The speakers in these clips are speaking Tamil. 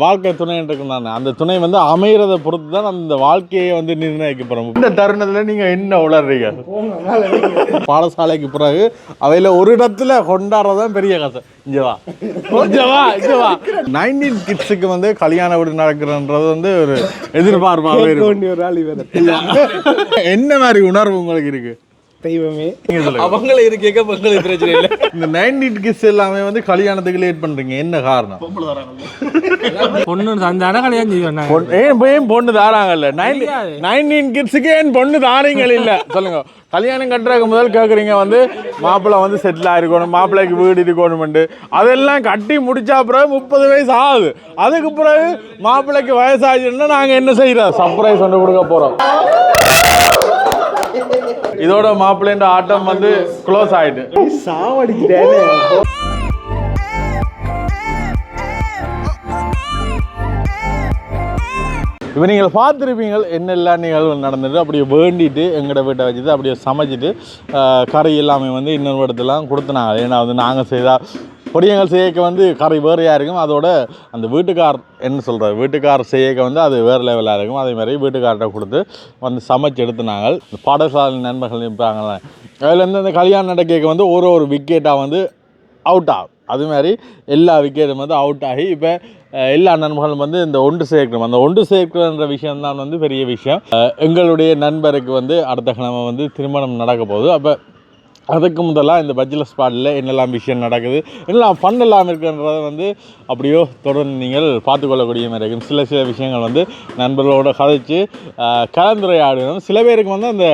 வாழ்க்கை துணை இருக்கும் தானே அந்த துணை வந்து அமைகிறத பொறுத்து தான் அந்த வாழ்க்கையை வந்து நிர்ணயிக்கப்படுறோம் இந்த தருணத்தில் நீங்கள் என்ன உளறீங்க? பாடசாலைக்கு பிறகு அவையில் ஒரு இடத்துல கொண்டாடுறதான் பெரிய கதை. இங்கே வா. இங்கே வா இங்கே வா. நைன்டீன் கிட்ஸுக்கு வந்து கல்யாண வீடு நடக்கிறன்றது வந்து ஒரு எதிர்பார்ப்பாகவே இருக்கும். என்ன மாதிரி உணர்வு உங்களுக்கு இருக்கு? தெய்வமே. அவங்கள இருக்கேக்க உங்களுக்கு பிரச்சனை இல்லை. இந்த நைன்டீன் கிட்ஸ் எல்லாமே வந்து கல்யாணத்துக்கு லேட் பண்றீங்க. என்ன காரணம்? பொண்ணு தந்தானே கல்யாணம். பொண்ணு- ஏன் ஏன் பொண்ணு தாராங்கல்ல? நைன்டீன் கிட்ஸுக்கு ஏன் பொண்ணு தாரீங்கள் இல்ல? சொல்லுங்க. கல்யாணம் கட்டுறதுக்கு முதல் கேட்குறீங்க வந்து மாப்பிள்ளை வந்து செட்டில் ஆயிருக்கணும் மாப்பிள்ளைக்கு வீடு இருக்கணும்ட்டு அதெல்லாம் கட்டி முடிச்சா பிறகு முப்பது வயசு ஆகுது. அதுக்கு பிறகு மாப்பிள்ளைக்கு வயசாச்சுன்னா நாங்கள் என்ன செய்யறோம் சர்ப்ரைஸ் ஒன்று கொடுக்க போகிறோம் இதோட மாப்பிள்ளைன்ற ஆட்டம் வந்து க்ளோஸ் ஆயிட்டு. சாவடிக்கிறேனே இப்போ நீங்கள் பார்த்துருப்பீங்க என்னெல்லாம் நிகழ்வு நடந்தது. அப்படியே வேண்டிட்டு எங்கட வீட்டை வச்சுட்டு அப்படியே சமைச்சிட்டு கறி எல்லாமே வந்து இன்னொரு இடத்துலாம் கொடுத்துனாங்க. ஏன்னா வந்து நாங்கள் செய்தால் பொடியங்கள் செய்யக்க வந்து கறி வேறையாக இருக்கும். அதோட அந்த வீட்டுக்கார் என்ன சொல்கிறது வீட்டுக்கார் செய்யக்க வந்து அது வேறு லெவலாக இருக்கும். அதே மாதிரி வீட்டுக்கார்ட்ட கொடுத்து வந்து சமைச்சு எடுத்துனாங்க. இந்த பாடசாலை நண்பர்கள் இருப்பாங்களே அதில் அந்த கல்யாணம் நடக்க வந்து ஒரு ஒரு விக்கெட்டாக வந்து அவுட் ஆகும் அது மாதிரி எல்லா விக்கெட்டும் வந்து அவுட் ஆகி இப்போ எல்லா நண்பர்களும் வந்து இந்த ஒன்று சேர்க்கணும். அந்த ஒன்று சேர்க்கணுன்ற விஷயம்தான் வந்து பெரிய விஷயம். எங்களுடைய நண்பருக்கு வந்து அடுத்த கிழமை வந்து திருமணம் நடக்க போகுது. அப்போ அதுக்கு முதலாக இந்த பஜ்ஜில் ஸ்பாட்டில் என்னெல்லாம் விஷயம் நடக்குது என்னெல்லாம் ஃபன் எல்லாம் இருக்குன்றதை வந்து அப்படியோ தொடர்ந்து நீங்கள் பார்த்துக்கொள்ளக்கூடிய மாதிரி இருக்கும் சில சில விஷயங்கள் வந்து நண்பர்களோடு கதைச்சு ஆஹ், கலந்துரையாடணும் சில பேருக்கு வந்து அந்த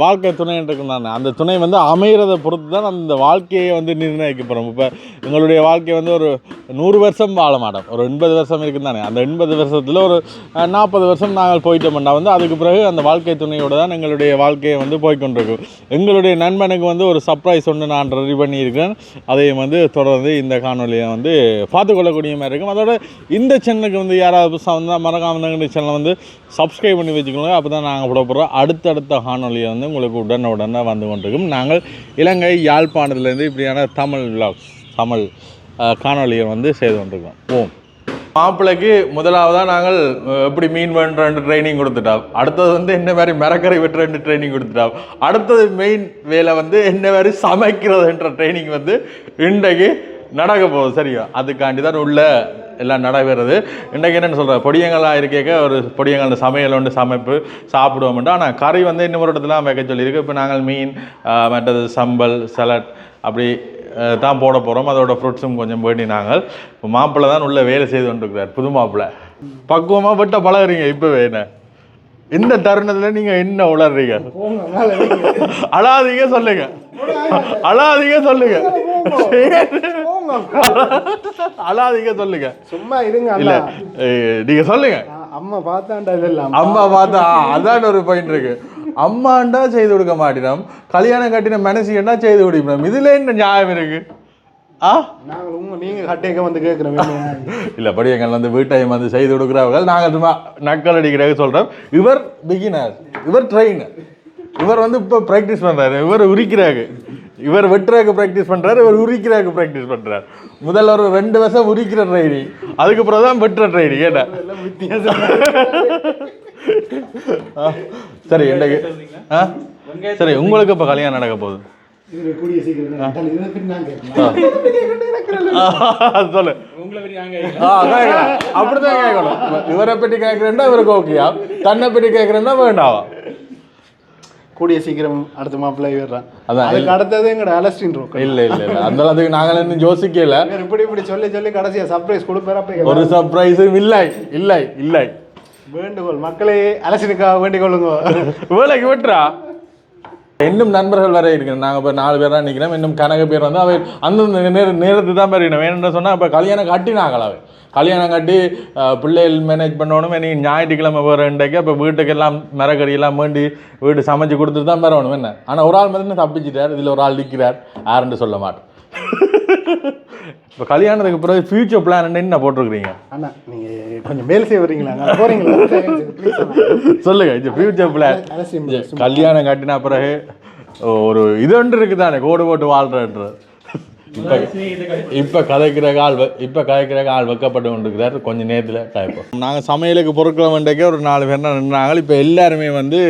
வாழ்க்கை துணைன்றிருக்கும் தானே அந்த துணை வந்து அமைகிறத பொறுத்து தான் அந்த வாழ்க்கையை வந்து நிர்ணயிக்கப்படுறோம் இப்போ எங்களுடைய வாழ்க்கை வந்து ஒரு நூறு வருஷம் வாழ மாட்டோம். ஒரு எண்பது வருஷம் இருக்கும் தானே அந்த எண்பது வருஷத்தில் ஒரு நாற்பது வருஷம் நாங்கள் போயிட்டோம்னா வந்து அதுக்கு பிறகு அந்த வாழ்க்கை துணையோட தான் எங்களுடைய வாழ்க்கையை வந்து போய்கொண்டிருக்கும் எங்களுடைய நண்பனுக்கு வந்து ஒரு சர்ப்ரைஸ் ஒன்று நான் ரெடி பண்ணியிருக்கேன். அதையும் வந்து தொடர்ந்து இந்த காணொலியை வந்து பார்த்துக்கொள்ளக்கூடிய மாதிரி இருக்கும். அதோட இந்த சேனலுக்கு வந்து யாராவது புதுசாக வந்தால் மறக்காம இந்த சேனலை வந்து சப்ஸ்கிரைப் பண்ணி வச்சுக்கோங்க. அப்போ தான் நாங்கள் போட போகிறோம் அடுத்தடுத்த காணொலியை வந்து உங்களுக்கு உடனே உடனே வந்து கொண்டிருக்கும். நாங்கள் இலங்கை யாழ்ப்பாணத்துலேருந்து இப்படியான தமிழ் விலாக்ஸ் தமிழ் காணொலியை வந்து செய்து கொண்டிருக்கோம். ஓம். மாப்பிள்ளைக்கு முதலாவதாக நாங்கள் எப்படி மீன் வேண்டுற ட்ரைனிங் கொடுத்துட்டோம் அடுத்தது வந்து என்ன மாதிரி மரக்கரை வெட்டுற ட்ரைனிங் கொடுத்துட்டோம் அடுத்தது மெயின் வேலை வந்து என்ன மாதிரி சமைக்கிறதுன்ற ட்ரைனிங் வந்து இன்றைக்கு நடக்க போகுது சரியா? அதுக்காண்டி தான் உள்ள எல்லாம் நடைபெறுது. இன்றைக்கு என்னென்னு சொல்கிற பொடியங்களாக இருக்கேக்க ஒரு பொடியங்கள் சமையல் ஒன்று சமைப்பு சாப்பிடுவோம்ட்டு ஆனால் கறி வந்து இன்னும் ஒரு இடத்துல வைக்க சொல்லியிருக்கு. இப்போ நாங்கள் மீன் மற்றது சம்பல் சலட் அப்படி தான் போட போகிறோம் அதோட ஃப்ரூட்ஸும் கொஞ்சம் வேண்டி நாங்கள் இப்போ மாப்பிள்ளை தான் உள்ள வேலை செய்து கொண்டிருக்கிறார் புது மாப்பிள்ளை. பக்குவமாக விட்ட பழகுறீங்க இப்போவே என்ன? இந்த தருணத்தில் நீங்கள் என்ன உளறீங்க? அழாதீங்க சொல்லுங்க. அழாதீங்க சொல்லுங்க. அழாதீங்க சொல்லுங்க. சும்மா இருங்க இல்ல நீங்க சொல்லுங்க. அம்மா பார்த்தாண்டா இதெல்லாம். அம்மா பார்த்தா அதான் ஒரு பாயிண்ட் இருக்கு. அம்மாண்டா செய்து கொடுக்க மாட்டினோம் கல்யாணம் கட்டின மனசு என்ன செய்து கொடுக்கணும் இதுல என்ன நியாயம் இருக்கு? ஆ? நாங்கள் உங்க நீங்க கட்டேக்க வந்து கேட்குறோம். இல்ல படியங்கள் வந்து வீட்டையும் வந்து செய்து கொடுக்குறவர்கள் நாங்கள் சும்மா நக்கல் அடிக்கிறதாக சொல்றோம். இவர் பிகினர் இவர் ட்ரெயினர் இவர் வந்து இப்போ ப்ராக்டிஸ் பண்றாரு. இவர் உரிக்கிறாரு. இவர் வெட்டுறதுக்கு ப்ராக்டிஸ் பண்றாரு. இவர் உரிக்கிறதுக்கு ப்ராக்டிஸ் பண்றாரு. முதல்ல ஒரு ரெண்டு வருஷம் உரிக்கிற ட்ரைனிங் அதுக்கப்புறம் தான் வெட்டுற ட்ரைனிங் ஆ, சரி இன்றைக்கு ஆ? சரி உங்களுக்கு இப்போ கல்யாணம் நடக்க போகுது. சொல்லு. அப்படிதான் கேட்கணும். இவரை பற்றி கேட்குறேன்னா இவருக்கு ஓகேயா தன்னை பற்றி கேட்குறேன்னா வேண்டாவா? கூடிய சீக்கிரம் அடுத்த மாப்பிள்ளை ஏறுறான் அதான் அதுக்கு அடுத்தது எங்கட அலஸ்டின் ரோக்கம் இல்ல இல்ல இல்ல. அந்த அளவுக்கு நாங்கள் இன்னும் யோசிக்கல. இப்படி இப்படி சொல்லி சொல்லி கடைசியா சர்ப்ரைஸ் கொடுப்பாரு ஒரு சர்ப்ரைஸும் இல்லை இல்லை இல்லை. வேண்டுகோள். மக்களே அலசினுக்காக வேண்டிக் கொள்ளுங்க வேலைக்கு விட்டுறா. இன்னும் நண்பர்கள் வர இருக்கிறோம் நாங்கள் இப்போ நாலு பேர் தான் நிற்கிறோம் இன்னும் கணக்கு பேர் வந்து அவை அந்தந்த நேர நேரத்துக்கு தான் பெரியணும் வேணும்னு சொன்னால் இப்போ கல்யாணம் கட்டினாங்களா அவை. கல்யாணம் கட்டி பிள்ளைகள் மேனேஜ் பண்ணணும். நீ ஞாயிற்றுக்கிழமை போகிற இன்றைக்கு இப்போ வீட்டுக்கெல்லாம் மரக்கறி எல்லாம் வேண்டி வீடு சமைச்சு கொடுத்துட்டு தான் வரணும். என்ன? ஆனால் ஒரு ஆள் மட்டும் தப்பிச்சிட்டார். இதில் ஒரு ஆள் நிற்கிறார் யாருன்னு சொல்ல மாட்டேன் இப்போ கல்யாணத்துக்கு பிறகு ஃபியூச்சர் பிளான் என்ன போட்டிருக்கிறீங்க? அண்ணா நீங்க கொஞ்சம் மேல் செய்ய வர்றீங்களா? போறீங்களா? சொல்லுங்க. இந்த ஃபியூச்சர் பிளான் கல்யாணம் கட்டின பிறகு ஒரு இது ஒன்று இருக்குதானே கோடு போட்டு வாழ்றன்றது இப்போ இப்போ கதைக்கிற ஆள் இப்போ கதைக்கிற ஆள் வைக்கப்பட்டு கொண்டிருக்கிறார். கொஞ்சம் நேரத்தில் கதைப்போம் நாங்கள் சமையலுக்கு பொருட்களை வேண்டிக்கே ஒரு நாலு பேர் நின்றாங்க. இப்போ எல்லாருமே வந்து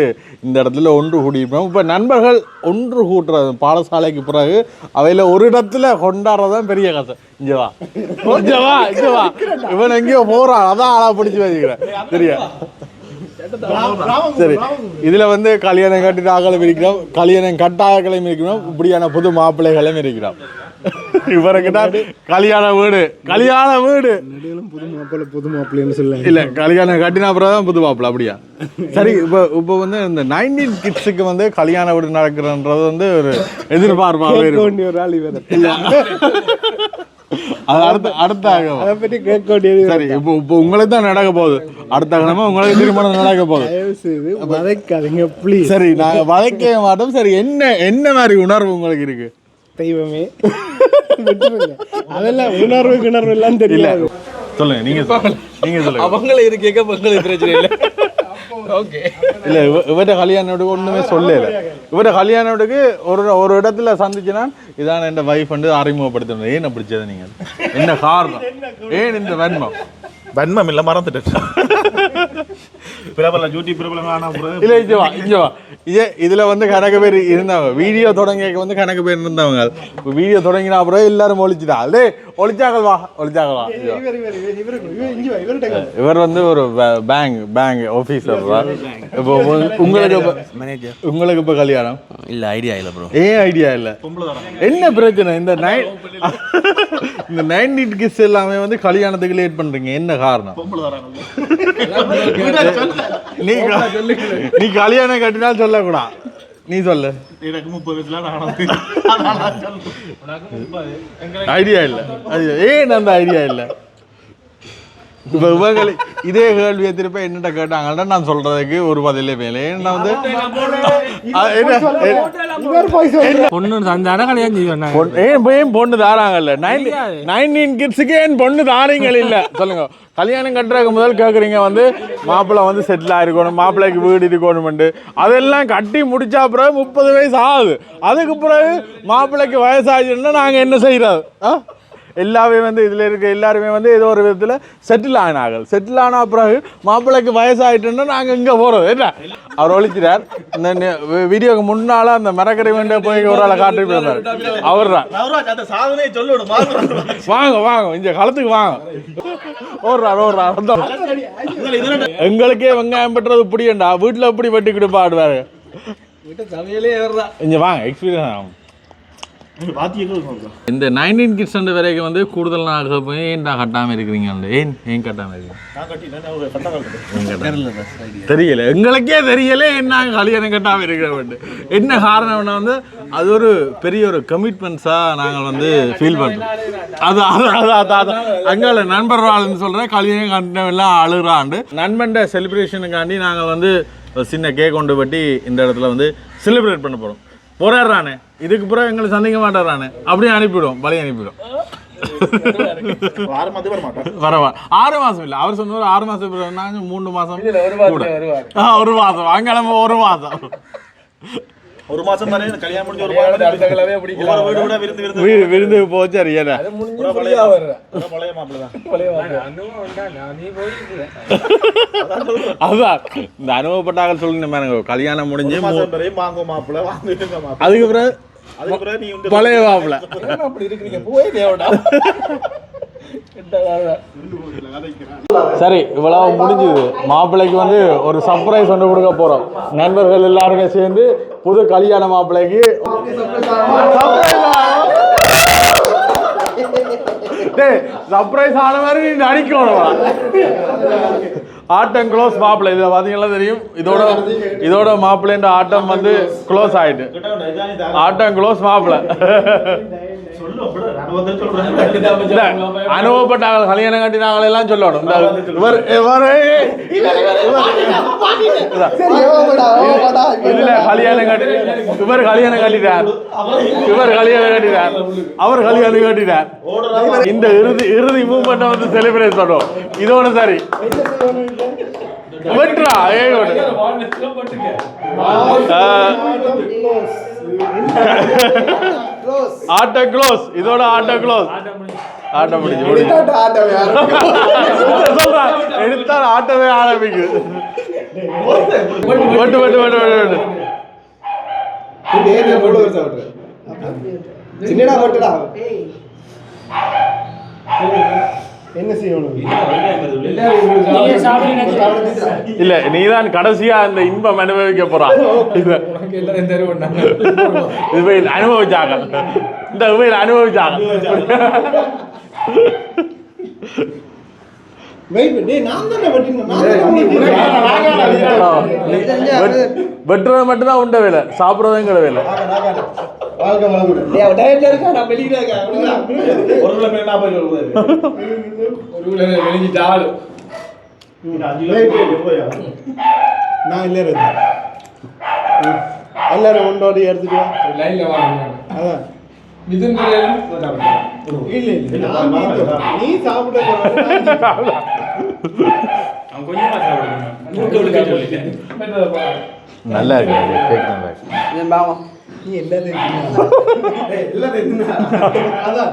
இந்த இடத்துல ஒன்று கூடியிருப்போம். இப்போ நண்பர்கள் ஒன்று கூட்டுறது. பாடசாலைக்கு பிறகு அவையில் ஒரு இடத்துல கொண்டாடுறதான் பெரிய கதை. இங்கே வா. இங்கே வா இங்கே வா. இவன் எங்கேயோ போகிறான் அதான் ஆளாக பிடிச்சி வச்சுக்கிறேன் சரியா? சரி. இதுல வந்து கல்யாணம் கட்டிட்டு ஆகலும் இருக்கிறோம் கல்யாணம் கட்டாயக்களையும் இருக்கிறோம் இப்படியான புது மாப்பிள்ளைகளும் இருக்கிறோம் இவருக்கு தான் கல்யாண வீடு. கல்யாண வீடு. புது மாப்பிள்ளை புது மாப்பிள்ளைன்னு சொல்ல இல்ல கல்யாணம் கட்டின அப்புறம் தான் புது மாப்பிள்ளை அப்படியா? சரி இப்போ இப்போ வந்து இந்த நைன்டீன் கிட்ஸுக்கு வந்து கல்யாண வீடு நடக்கிறன்றது வந்து ஒரு எதிர்பார்ப்பாகவே இருக்கும். ஒரு ஆள் இவர். அது அடுத்த அடுத்த. அதை பற்றி கேட்க வேண்டியது சரி இப்போ இப்போ உங்களுக்கு தான் நடக்க போகுது. அடுத்த கிழமை உங்களுக்கு திருமணம் நடக்க போகுது. வதைக்காதீங்க ப்ளீஸ் சரி நான் வளைக்கவே மாட்டோம். சரி என்ன என்ன மாதிரி உணர்வு உங்களுக்கு இருக்கு? தெய்வமே. விட்டுருங்க. அதெல்லாம் உணர்வு கிணர்வு எல்லாம் தெரியல சொல்லுங்க நீங்க சொல்லுங்க. நீங்க சொல்லுங்க. அவங்கள கேட்க உங்களுக்கு பிரச்சனை இல்லை. ஓகே. இல்ல இவ- இவர்ட கல்யாணத்துக்கு ஒண்ணுமே சொல்லல. இவர்ட கல்யாணத்துக்கு ஒரு ஒரு இடத்துல சந்திச்சுனா இதான் என் வைஃப் வந்து அறிமுகப்படுத்தணும். ஏன் அப்படி செய்த நீங்க? என்ன காரணம்? ஏன் இந்த வன்மம்? வன்மம் இல்ல மறந்துட்டேன். பிரபலம் ஜூட்டி பிரபலம் ஆனா இல்ல இஞ்சவா வா இதே இதுல வந்து கணக்கு பேர் இருந்தாங்க வீடியோ தொடங்க வந்து கணக்கு பேர் இருந்தவங்க. வீடியோ தொடங்கினா அப்புறம் எல்லாரும் ஒழிச்சிட்டா டே ஒழிச்சாக்கள் வா ஒழிச்சாக்கள் வா. இவர் வந்து ஒரு பேங்க் பேங்க் ஆஃபீஸர் இப்போ உங்க- உங்களுக்கு இப்ப- உங்களுக்கு இப்போ கல்யாணம்? இல்ல ஐடியா இல்ல ப்ரோ ஏன் ஐடியா இல்ல. என்ன பிரச்சனை? இந்த நைன் இந்த நைன்டீன் கிஸ் எல்லாமே வந்து கல்யாணத்துக்கு லேட் பண்றீங்க. என்ன காரணம்? நீ நீ கல்யாணம் கட்டினால் சொல்லக்கூடாது. நீ சொல்லு. எனக்கு முப்பது வயசுல ஐடியா இல்ல. அது ஏன் அந்த ஐடியா இல்ல. இப்போ இவங்களை இதே கேள்வியை திருப்ப என்னட்ட கேட்டாங்கன்னா நான் சொல்றதுக்கு ஒரு பதிலே மேலே ஏன்னா வந்து பொண்ணு சந்தான கல்யாணம் செய்வேன் பொண்ணு- ஏன் ஏன் பொண்ணு தாராங்கல்ல? நைன்டீன் கிட்ஸுக்கு ஏன் பொண்ணு தாரீங்கள் இல்ல? சொல்லுங்க. கல்யாணம் கட்டுறதுக்கு முதல் கேட்குறீங்க வந்து மாப்பிள்ளை வந்து செட்டில் ஆயிருக்கணும் மாப்பிள்ளைக்கு வீடு இருக்கணும்ட்டு அதெல்லாம் கட்டி முடிச்சா பிறகு முப்பது வயசு ஆகுது. அதுக்கு பிறகு மாப்பிள்ளைக்கு வயசாச்சுன்னா நாங்கள் என்ன செய்யறது ஆ? எல்லாமே வந்து இதில் இருக்க எல்லாருமே வந்து ஏதோ ஒரு விதத்தில் செட்டில் ஆனார்கள். செட்டில் ஆன பிறகு மாப்பிள்ளைக்கு வயசாயிட்டுன்னா நாங்கள் இங்கே போகிறது என்ன? அவர் ஒழிக்கிறார். இந்த வீடியோக்கு முன்னால் அந்த மரக்கரை வேண்டிய போய் ஒரு ஆளை காட்டி போயிருந்தார். அவர் தான் வாங்க வாங்க. இந்த களத்துக்கு வாங்க. ஓடுறார் ஓடுறார். எங்களுக்கே வெங்காயம் பெற்றது புடியண்டா வீட்டில் எப்படி வெட்டிக்கிட்டு பாடுவாரு? சமையலே ஏறா இங்க வாங்க எக்ஸ்பீரியன்ஸ் ஆகும். இந்த நைன்டீன் கிட்ஸ் வரைக்கும் வந்து கூடுதல் நாள் போய் ஏன்டா கட்டாமல் இருக்கிறீங்க ஏன் ஏன் கட்டாமல் இருக்கீங்க? தெரியல எங்களுக்கே தெரியல என்ன கல்யாணம் கட்டாமல் இருக்கிறவன் என்ன காரணம்னா வந்து அது ஒரு பெரிய ஒரு கமிட்மெண்ட்ஸாக நாங்கள் வந்து ஃபீல் பண்ணுறோம் அது அது அது அது அங்கால நண்பர் வாழ்ன்னு சொல்கிறேன் கல்யாணம் கண்டவெல்லாம் அழுகிறாண்டு நண்பன்ட செலிப்ரேஷனுக்காண்டி நாங்கள் வந்து சின்ன கேக் கொண்டு வெட்டி இந்த இடத்துல வந்து செலிப்ரேட் பண்ண போகிறோம் போராடுறானே. இதுக்கு பிறகு எங்களை சந்திக்க மாட்டாரானே அப்படியே அனுப்பிவிடுவோம். பழைய அனுப்பிவிடும் வரவா ஆறு மாசம் இல்ல. அவர் சொன்னார் ஆறு மாசம். மூணு மாசம் ஒரு மாசம். அங்கெல்லாம் ஒரு மாசம். ஒரு மாசம் தானே? கல்யாணம் முடிஞ்சு ஒரு வீடு கூட விருந்து விருந்து. வீடு விருந்து போச்சு பழைய பழைய தான். அதுதான். இந்த அனுபவப்பட்டாக சொல்லுங்க கல்யாணம் முடிஞ்சு மாசம் வரையும் வாங்க மாப்பிள்ளை வாங்க இருங்க மாப்பிள்ளை அதுக்கு பிறகு அதுக்கு பிறகு நீ உண்டு பழைய மாப்பிள்ள அப்படி இருக்கிறீங்க போய் தேவடா. சரி இவ்வளவு முடிஞ்சுது. மாப்பிள்ளைக்கு வந்து ஒரு சர்ப்ரைஸ் ஒன்று கொடுக்க போறோம். நண்பர்கள் எல்லாருமே சேர்ந்து புது கல்யாண மாப்பிள்ளைக்கு சர்ப்ரைஸ் ஆன மாதிரி நீ நடிக்கணும் ஆட்டம் க்ளோஸ் மாப்பிள்ளை. இதில் பார்த்தீங்கன்னா தெரியும்? இதோட இதோட மாப்பிள்ளைன்ற ஆட்டம் வந்து க்ளோஸ் ஆயிட்டு. ஆட்டம் க்ளோஸ் மாப்பிள்ளை. இல்ல, அனுபவப்பட்டாங்க கல்யாணம் கட்டினாங்க எல்லாம் சொல்லணும். இவர் இவர். இதுல கல்யாணம் கட்டி இவர் கல்யாணம் கட்டிட்டார். இவர் கல்யாணம் கட்டிட்டார். அவர் கல்யாணம் கட்டிட்டார். இந்த இறுதி இறுதி மூமெண்ட் வந்து செலிப்ரேட் பண்ணுவோம். இதோட சரி. வெட்டுறா ஏ ஆட்டோ க்ளோஸ். இதோட ஆட்டோ க்ளோஸ். ஆட்டோ முடிஞ்சு. சொல்றேன் எடுத்தால் ஆட்டோவே ஆரம்பிக்குது. வெட்டு வெட்டு வெட்டு வெட்டு வெட்டு சின்னடா பட்டுடா என்ன செய்யணும் இல்ல நீதான் கடைசியா அந்த இன்பம் அனுபவிக்க போறான் இது எல்லாரும் தருவாங்க இவையில் அனுபவிச்சாங்க இந்த இவையில் அனுபவிச்சாங்க வெட்டுறது மட்டும்தான் உண்ட வேலை வேலை வளமுடன் டயட்ல இருக்கா நான் இல்லை எல்லாரும் ஒன்றோடு எடுத்துட்டு வா. லைன்ல வாங்க அதான். மிதுன் இல்ல இல்ல நீ- சாப்பிட நல்லா இருக்கு கேக் நல்லா இருக்கு நீ எல்லாத்தையும் தின்னா. ஏய், எல்லாத்தையும் தின்னா. அதான்.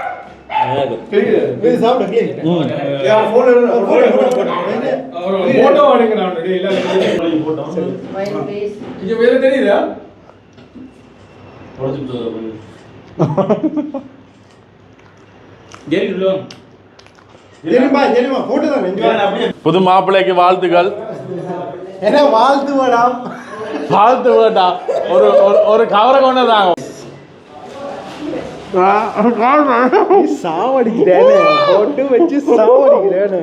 தெரியுதா. புது மாப்பிள்ளைக்கு வாழ்த்துக்கள். என்ன வாழ்த்து வேடாம் வாழ்த்து வேட்டா ஒரு ஒரு- கவரை கொண்டு தாங்க சாவடிக்கிறேன்னு போட்டு வச்சு சாவடிக்கிறேன்னு